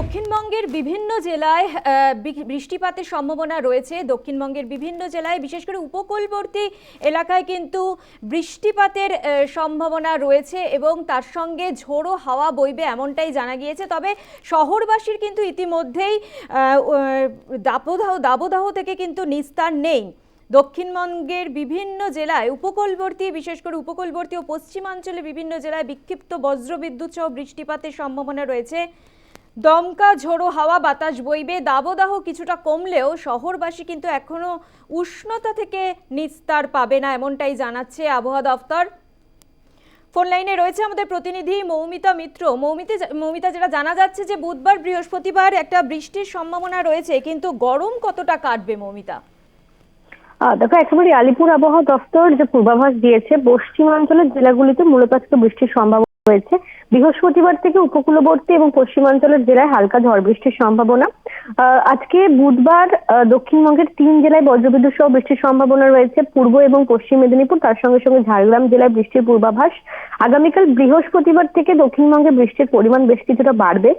দক্ষিণবঙ্গের বিভিন্ন জেলায় বৃষ্টিপাতের সম্ভাবনা রয়েছে। দক্ষিণবঙ্গের বিভিন্ন জেলায়, বিশেষ করে উপকূলবর্তী এলাকায় কিন্তু বৃষ্টিপাতের সম্ভাবনা রয়েছে এবং তার সঙ্গে ঝোড়ো হাওয়া বইবে এমনটাই জানা গিয়েছে। তবে শহরবাসীর কিন্তু ইতিমধ্যেই দাবদাহ দাবদাহ থেকে কিন্তু নিস্তার নেই। দক্ষিণবঙ্গের বিভিন্ন জেলায়, উপকূলবর্তী, বিশেষ করে উপকূলবর্তী ও পশ্চিমাঞ্চলে বিভিন্ন জেলায় বিক্ষিপ্ত বজ্রবিদ্যুৎ সহ বৃষ্টিপাতের সম্ভাবনা রয়েছে। দমকা ঝোড়ো হাওয়া বাতাস বইবে। দাবদাহ কিছুটা কমলেও শহরবাসী কিন্তু এখনও উষ্ণতা থেকে নিস্তার পাবে না এমনটাই জানাচ্ছে আবহাওয়া দফতর। ফোন লাইনে রয়েছে আমাদের প্রতিনিধি মৌমিতা মিত্র। মৌমিতা মৌমিতা যেটা জানা যাচ্ছে যে বুধবার, বৃহস্পতিবার একটা বৃষ্টির সম্ভাবনা রয়েছে, কিন্তু গরম কতটা কাটবে মৌমিতা? দেখো একেবারে আলিপুর আবহাওয়া দপ্তর যে পূর্বাভাস দিয়েছে, পশ্চিমাঞ্চলের জেলাগুলিতে মূলত বৃষ্টির সম্ভাবনা রয়েছে বৃহস্পতিবার থেকে উপকূলবর্তী এবং পশ্চিমাঞ্চলের জেলায় হালকা ঝড় বৃষ্টির সম্ভাবনা। আজকে বুধবার দক্ষিণবঙ্গের তিন জেলায় বজ্রবিদ্যুৎ সহ বৃষ্টির সম্ভাবনা রয়েছে। পূর্ব এবং পশ্চিম মেদিনীপুর, তার সঙ্গে সঙ্গে ঝাড়গ্রাম জেলায় বৃষ্টির পূর্বাভাস। আগামীকাল বৃহস্পতিবার থেকে দক্ষিণবঙ্গে বৃষ্টির পরিমাণ বেশ কিছুটা বাড়বে।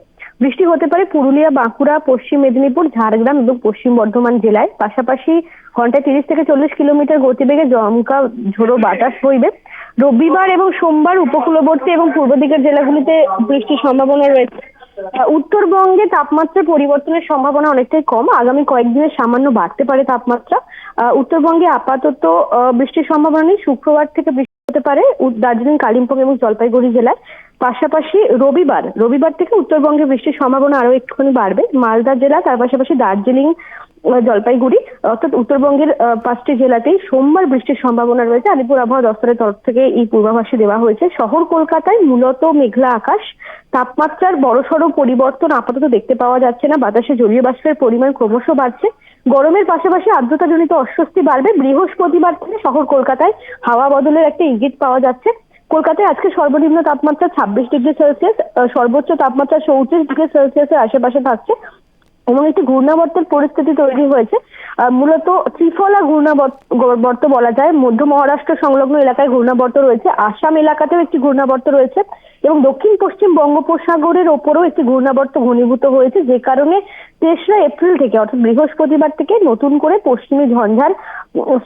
বৃষ্টি হতে পারে পুরুলিয়া, বাঁকুড়া, পশ্চিম মেদিনীপুর, ঝাড়গ্রাম এবং পশ্চিম বর্ধমান জেলায়। পাশাপাশি ঘন্টায় তিরিশ থেকে চল্লিশ কিলোমিটার গতিবেগে জমকা ঝোড়ো বাতাস বইবে। রবিবার এবং সোমবার উপকূলবর্তী এবং পূর্ব দিকের জেলাগুলিতে বৃষ্টির সম্ভাবনা রয়েছে। উত্তরবঙ্গে তাপমাত্রা পরিবর্তনের সম্ভাবনা অনেকটাই কম। আগামী কয়েকদিনের সামান্য বাড়তে পারে তাপমাত্রা। উত্তরবঙ্গে আপাতত বৃষ্টির সম্ভাবনা নেই। শুক্রবার থেকে বৃষ্টি হতে পারে। দার্জিলিং, কালিম্পং এবং জলপাইগুড়ি জেলায়। পাশাপাশি রবিবার রবিবার থেকে উত্তরবঙ্গে বৃষ্টির সম্ভাবনা আরও একটুখানি বাড়বে। মালদা জেলা, তার পাশাপাশি দার্জিলিং জলপাইগুড়ি, অর্থাৎ উত্তরবঙ্গের পাঁচটি জেলাতেই সোমবার বৃষ্টির সম্ভাবনা রয়েছে। আলিপুর আবহাওয়া দপ্তরের তরফ থেকে এই পূর্বাভাসে দেওয়া হয়েছে। শহর কলকাতায় মূলত মেঘলা আকাশ, তাপমাত্রার বড়সড় পরিবর্তন আপাতত দেখতে পাওয়া যাচ্ছে না। বাতাসে জলীয় বাষ্পের পরিমাণ ক্রমশ বাড়ছে। গরমের পাশাপাশি আর্দ্রতাজনিত অস্বস্তি বাড়বে। বৃহস্পতিবার থেকে শহর কলকাতায় হাওয়া বদলের একটা ইঙ্গিত পাওয়া যাচ্ছে। কলকাতায় আজকে সর্বনিম্ন তাপমাত্রা ছাব্বিশ ডিগ্রি সেলসিয়াস সর্বোচ্চ তাপমাত্রা চৌত্রিশ ডিগ্রি সেলসিয়াসের আশেপাশে থাকছে। এবং একটি ঘূর্ণাবর্তের পরিস্থিতি তৈরি হয়েছে। মূলত ত্রিফলা ঘূর্ণাবর্ত বলা যায়। মধ্য মহারাষ্ট্র সংলগ্ন এলাকায় ঘূর্ণাবর্ত রয়েছে। আসাম এলাকাতেও একটি ঘূর্ণাবর্ত রয়েছে এবং দক্ষিণ পশ্চিম বঙ্গোপসাগরের ওপরেও একটি ঘূর্ণাবর্ত ঘনীভূত হয়েছে, যে কারণে তেসরা এপ্রিল থেকে, অর্থাৎ বৃহস্পতিবার থেকে নতুন করে পশ্চিমী ঝঞ্ঝার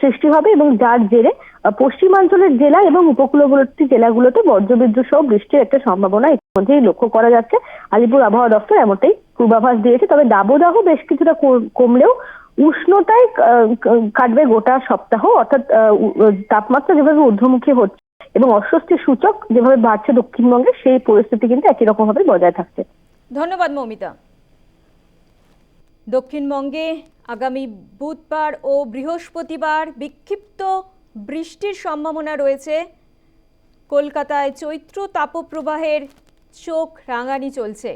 সৃষ্টি হবে এবং যার জেরে পশ্চিমাঞ্চলের জেলা এবং উপকূলবর্তী জেলাগুলোতে বজ্রবিদ্যুৎ সহ বৃষ্টির একটা সম্ভাবনা ইতিমধ্যেই লক্ষ্য করা যাচ্ছে। আলিপুর আবহাওয়া দপ্তর এমনটাই পূর্বাভাস দিয়েছে। তবে দাবদাহ বেশ কিছুটা কমলেও উষ্ণতায় কাটবে গোটা সপ্তাহ। অর্থাৎ তাপমাত্রা যেভাবে ঊর্ধ্বমুখী হচ্ছে এবং অস্বস্তির সূচক যেভাবে বাড়ছে দক্ষিণবঙ্গে, সেই পরিস্থিতি কিন্তু একই রকম ভাবে বজায় থাকছে। ধন্যবাদ, মৌমিতা। দক্ষিণবঙ্গে আগামী বুধবার ও বৃহস্পতিবার বিক্ষিপ্ত বৃষ্টির সম্ভাবনা রয়েছে। কলকাতায় চৈত্র তাপপ্রবাহের চোখ রাঙানি চলছে।